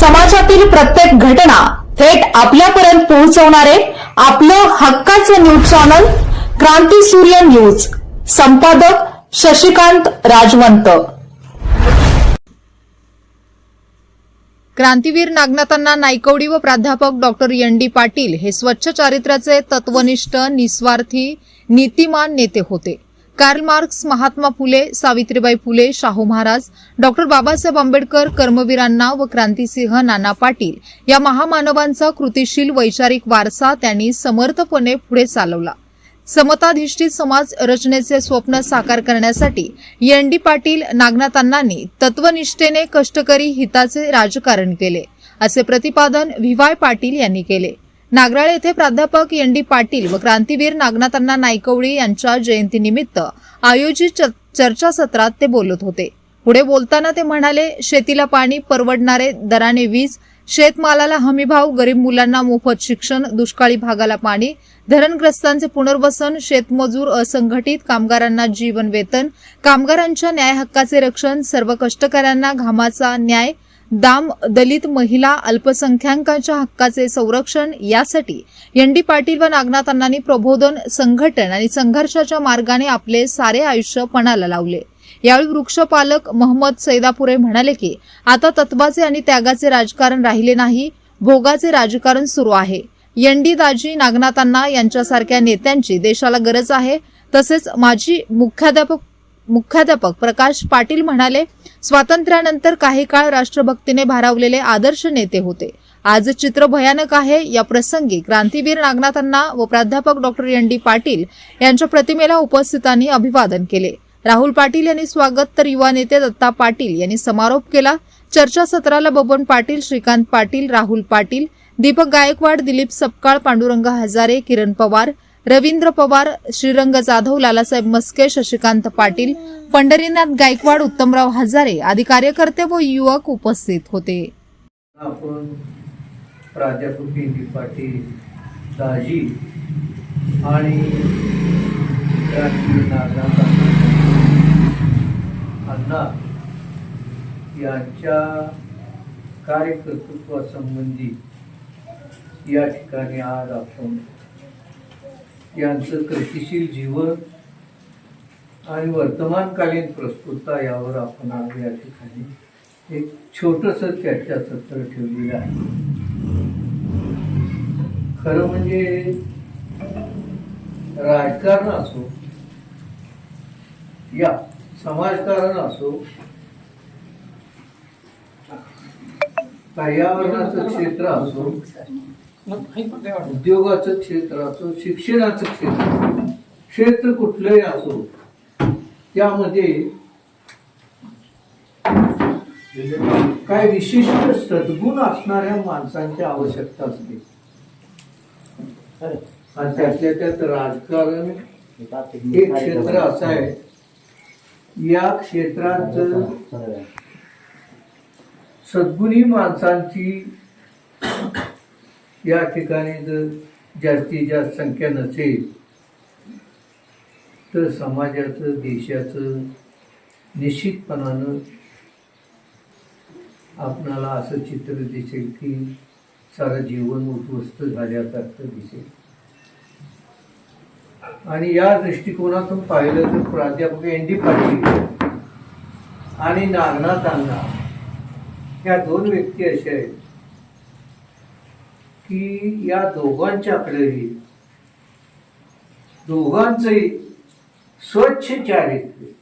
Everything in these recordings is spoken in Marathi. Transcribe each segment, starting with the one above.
समाजातील प्रत्येक घटना थेट आपल्यापर्यंत पोहोचवणारे आपलं हक्काचं न्यूज चॅनल क्रांती सूर्य न्यूज. संपादक शशिकांत राजवंत. क्रांतीवीर नागनाथांना नायकवडी व प्राध्यापक डॉक्टर एन डी पाटील हे स्वच्छ चारित्र्याचे तत्वनिष्ठ निस्वार्थी नीतिमान नेते होते. Karl Marx Mahatma Phule Savitribai Phule Shahu Maharaj doctor Babasaheb Ambedkar कर्मवीरांना व क्रांतिसिंह नाना पाटील या महामानवांचा कृतिशील वैचारिक वारसा त्यांनी समर्थपणे पुढे चालवला. समताधिष्ठित समाज रचनेचे स्वप्न साकार करण्यासाठी एन डी पाटील नागनाथांनांनी तत्वनिष्ठेने कष्टकरी हिताचे राजकारण केले असे प्रतिपादन व्ही वाय पाटील यांनी केले. नागराळ येथे प्राध्यापक एन डी पाटील व क्रांतीवीर नागनाथांना नायकवडी यांच्या जयंतीनिमित्त आयोजित चर्चासत्रात ते बोलत होते. पुढे बोलताना ते म्हणाले शेतीला पाणी परवडणारे दराने वीज शेतमालाला हमीभाव गरीब मुलांना मोफत शिक्षण दुष्काळी भागाला पाणी धरणग्रस्तांचे पुनर्वसन शेतमजूर असंघटित कामगारांना जीवन वेतन कामगारांच्या न्याय हक्काचे रक्षण सर्व कष्टकऱ्यांना घामाचा न्याय दाम दलित महिला अल्पसंख्याकांच्या हक्काचे संरक्षण यासाठी एन डी पाटील व नागनाथ अण्णांनी प्रबोधन संघटन आणि संघर्षाच्या मार्गाने आपले सारे आयुष्य पणाला लावले. यावेळी वृक्षपालक मोहम्मद सैदापुरे म्हणाले की आता तत्वाचे आणि त्यागाचे राजकारण राहिले नाही भोगाचे राजकारण सुरू आहे. एन डी दाजी नागनाथांना यांच्यासारख्या नेत्यांची देशाला गरज आहे. तसेच माजी मुख्याध्यापक मुख्याध्यापक प्रकाश पाटील म्हणाले स्वातंत्र्यानंतर काही काळ राष्ट्रभक्तीने भारावलेले आदर्श नेते होते. आज चित्र भयानक आहे. या प्रसंगी क्रांतीवीर नागनाथांना व प्राध्यापक डॉक्टर एन. डी. पाटील यांच्या प्रतिमेला उपस्थितांनी अभिवादन केले. राहुल पाटील यांनी स्वागत तर युवा नेते दत्ता पाटील यांनी समारोप केला. चर्चासत्राला बबन पाटील श्रीकांत पाटील राहुल पाटील दीपक गायकवाड दिलीप सपकाळ पांडुरंग हजारे किरण पवार रवींद्र पवार श्रीरंग जाधव लालासाहेब मस्के शशिकांत पाटील पंढरीनाथ गायकवाड उत्तमराव हजारे आदी कार्यकर्ते व युवक उपस्थित होते. आपण प्राध्यापक पाटील दाजी आणि अण्णा यांच्या कार्यकर्तृत्वासंबंधी या ठिकाणी आज आपण यांचं कृतिशील जीवन आणि वर्तमानकालीन प्रस्तुतता यावर आपण आज या ठिकाणी एक छोटस चर्चासत्र ठेवलेलं आहे. खरं म्हणजे राजकारण असो या समाजकारण असो पर्यावरणाचं क्षेत्र असो उद्योगाचं क्षेत्र असो शिक्षणाचं क्षेत्र क्षेत्र कुठलंही असो त्यामध्ये काय विशिष्ट सद्गुण असणाऱ्या माणसांची आवश्यकता असते. आणि त्यातल्या त्यात राजकारण हे क्षेत्र असं आहे. या क्षेत्रात सद्गुणी माणसांची या ठिकाणी जर जास्तीत जास्त संख्या नसेल तर समाजाचं देशाचं निश्चितपणानं आपणाला असं चित्र दिसेल की सारं जीवन उद्ध्वस्त झाल्यासारखं दिसेल. आणि या दृष्टिकोनातून पाहिलं तर प्राध्यापक एन डी पाटील आणि नागनाथ अण्णा ह्या दोन व्यक्ती अशा आहेत. की या दोघांच्याकडेही दोघांचंही स्वच्छ चारित्र्य.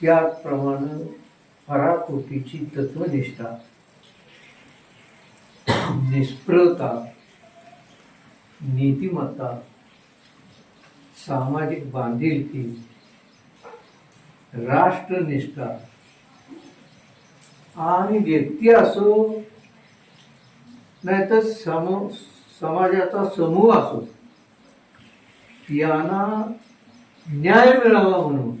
त्याप्रमाणे पराकोटीची तत्वनिष्ठा निष्प्रता नीतिमत्ता सामाजिक बांधिलकी राष्ट्रनिष्ठा आणि व्यक्ती असो नाही तर सम समाजाचा समूह असो. यांना न्याय मिळावा म्हणून.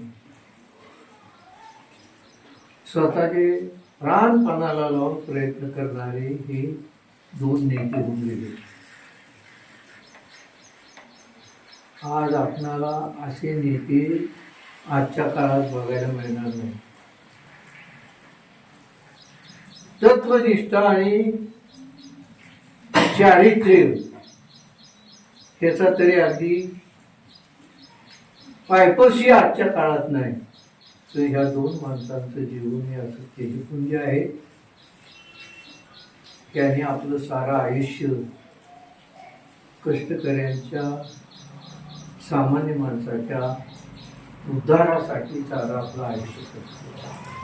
स्वतःचे प्राणपणाला लावून प्रयत्न करणारे हे दोन नेते होऊन गेले. आज आपणाला असे नेते आजच्या काळात बघायला मिळणार नाही तत्वनिष्ठा आणि चारित्र्य ह्याचा तरी अगदी पायपशी आजच्या काळात नाही. तर ह्या दोन माणसांचं जीवन हे असं तेजपुंज आहे. त्यांनी आपलं सारं आयुष्य कष्टकऱ्यांच्या सामान्य माणसाच्या उद्धारासाठी सारा आपलं आयुष्य करतो